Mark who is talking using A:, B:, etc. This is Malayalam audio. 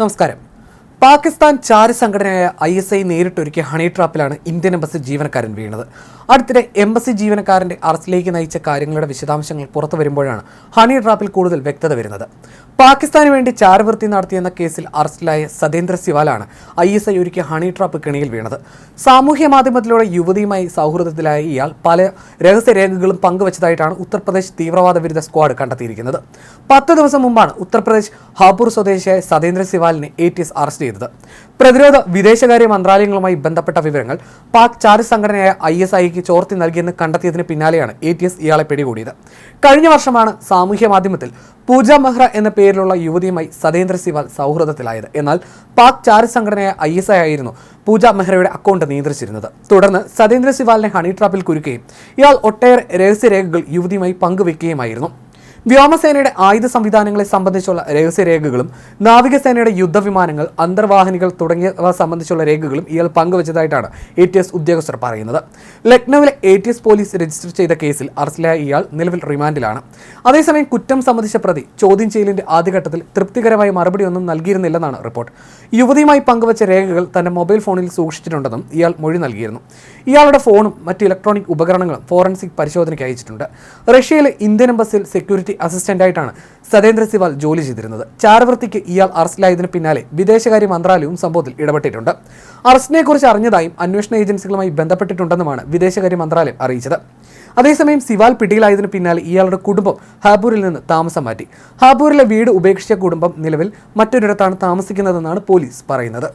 A: നമസ്കാരം. പാകിസ്ഥാൻ ചാര സംഘടനയായ ഐ എസ് ഐ നേരിട്ടൊരുക്കിയ ഹണി ട്രാപ്പിലാണ് ഇന്ത്യൻ എംബസി ജീവനക്കാരൻ വീണത്. അടുത്തിടെ എംബസി ജീവനക്കാരന്റെ അറസ്റ്റിലേക്ക് നയിച്ച കാര്യങ്ങളുടെ വിശദാംശങ്ങൾ പുറത്തു വരുമ്പോഴാണ് ഹണി ട്രാപ്പിൽ കൂടുതൽ വ്യക്തത വരുന്നത്. പാകിസ്ഥാന് വേണ്ടി ചാരവൃത്തി നടത്തിയെന്ന കേസിൽ അറസ്റ്റിലായ സതേന്ദ്ര സിവാലാണ് ഐ എസ് ഐ ഒരുക്കിയ ഹണി ട്രാപ്പ് കെണിയിൽ വീണത്. സാമൂഹ്യ മാധ്യമത്തിലൂടെ യുവതിയുമായി സൗഹൃദത്തിലായ ഇയാൾ പല രഹസ്യരേഖകളും പങ്കുവച്ചതായിട്ടാണ് ഉത്തർപ്രദേശ് തീവ്രവാദ വിരുദ്ധ സ്ക്വാഡ് കണ്ടെത്തിയിരിക്കുന്നത്. പത്ത് ദിവസം മുമ്പാണ് ഉത്തർപ്രദേശ് ഹാപൂർ സ്വദേശിയായ സതേന്ദ്ര സിവാലിനെ എ ടി എസ് അറസ്റ്റ് ചെയ്തത്. പ്രതിരോധ വിദേശകാര്യ മന്ത്രാലയങ്ങളുമായി ബന്ധപ്പെട്ട വിവരങ്ങൾ പാക് ചാര സംഘടനയായ ഐ എസ് ഐക്ക് ചോർത്തി നൽകിയെന്ന് കണ്ടെത്തിയതിന് പിന്നാലെയാണ് എ ടി എസ് ഇയാളെ പിടികൂടിയത്. കഴിഞ്ഞ വർഷമാണ് സാമൂഹ്യ മാധ്യമത്തിൽ പൂജ മെഹ്റ എന്ന പേരിലുള്ള യുവതിയുമായി സതേന്ദ്ര സിവാൽ സൗഹൃദത്തിലായത്. എന്നാൽ പാക് ചാര സംഘടനയായ ഐ എസ് ഐ ആയിരുന്നു പൂജ മെഹ്റയുടെ അക്കൗണ്ട് നിയന്ത്രിച്ചിരുന്നത്. തുടർന്ന് സതേന്ദ്ര സിവാലിനെ ഹണി ട്രാപ്പിൽ കുരുക്കുകയും ഇയാൾ ഒട്ടേറെ രഹസ്യരേഖകൾ യുവതിയുമായി പങ്കുവെക്കുകയുമായിരുന്നു. വ്യോമസേനയുടെ ആയുധ സംവിധാനങ്ങളെ സംബന്ധിച്ചുള്ള രഹസ്യരേഖകളും നാവികസേനയുടെ യുദ്ധവിമാനങ്ങൾ അന്തർവാഹിനികൾ തുടങ്ങിയവ സംബന്ധിച്ചുള്ള രേഖകളും ഇയാൾ പങ്കുവച്ചതായിട്ടാണ് എ ടി എസ് ഉദ്യോഗസ്ഥർ പറയുന്നത്. ലക്നൌവിലെ A T S police register ചെയ്ത കേസിൽ അറസ്റ്റിലായ ഇയാൾ നിലവിൽ റിമാൻഡിലാണ്. അതേസമയം കുറ്റം സംബന്ധിച്ച പ്രതി ചോദ്യം ചെയ്യലിന്റെ ആദ്യഘട്ടത്തിൽ തൃപ്തികരമായ മറുപടിയൊന്നും നൽകിയിരുന്നില്ലെന്നാണ് റിപ്പോർട്ട്. യുവതിയുമായി പങ്കുവച്ച രേഖകൾ തന്റെ മൊബൈൽ ഫോണിൽ സൂക്ഷിച്ചിട്ടുണ്ടെന്നും ഇയാൾ മൊഴി നൽകിയിരുന്നു. ഇയാളുടെ ഫോണും മറ്റ് ഇലക്ട്രോണിക് ഉപകരണങ്ങളും ഫോറൻസിക് പരിശോധനയ്ക്ക് അയച്ചിട്ടുണ്ട്. റഷ്യയിലെ ഇന്ത്യൻ എംബസിയിൽ സെക്യൂരിറ്റി അസിസ്റ്റന്റായിട്ടാണ് സതേന്ദ്ര സിവാൽ ജോലി ചെയ്തിരുന്നത്. ചാരവൃത്തിക്ക് ഇയാൾ അറസ്റ്റിലായതിനു പിന്നാലെ വിദേശകാര്യ മന്ത്രാലയവും സംഭവത്തിൽ ഇടപെട്ടിട്ടുണ്ട്. അറസ്റ്റിനെക്കുറിച്ച് അറിഞ്ഞതായും അന്വേഷണ ഏജൻസികളുമായി ബന്ധപ്പെട്ടിട്ടുണ്ടെന്നുമാണ് വിദേശകാര്യ മന്ത്രാലയം അറിയിച്ചത്. അതേസമയം സിവാൽ പിടിയിലായതിനു പിന്നാലെ ഇയാളുടെ കുടുംബം ഹാബൂരിൽ നിന്ന് താമസം മാറ്റി. ഹാബൂരിലെ വീട് ഉപേക്ഷിച്ച കുടുംബം നിലവിൽ മറ്റൊരിടത്താണ് താമസിക്കുന്നതെന്നാണ് പോലീസ് പറയുന്നത്.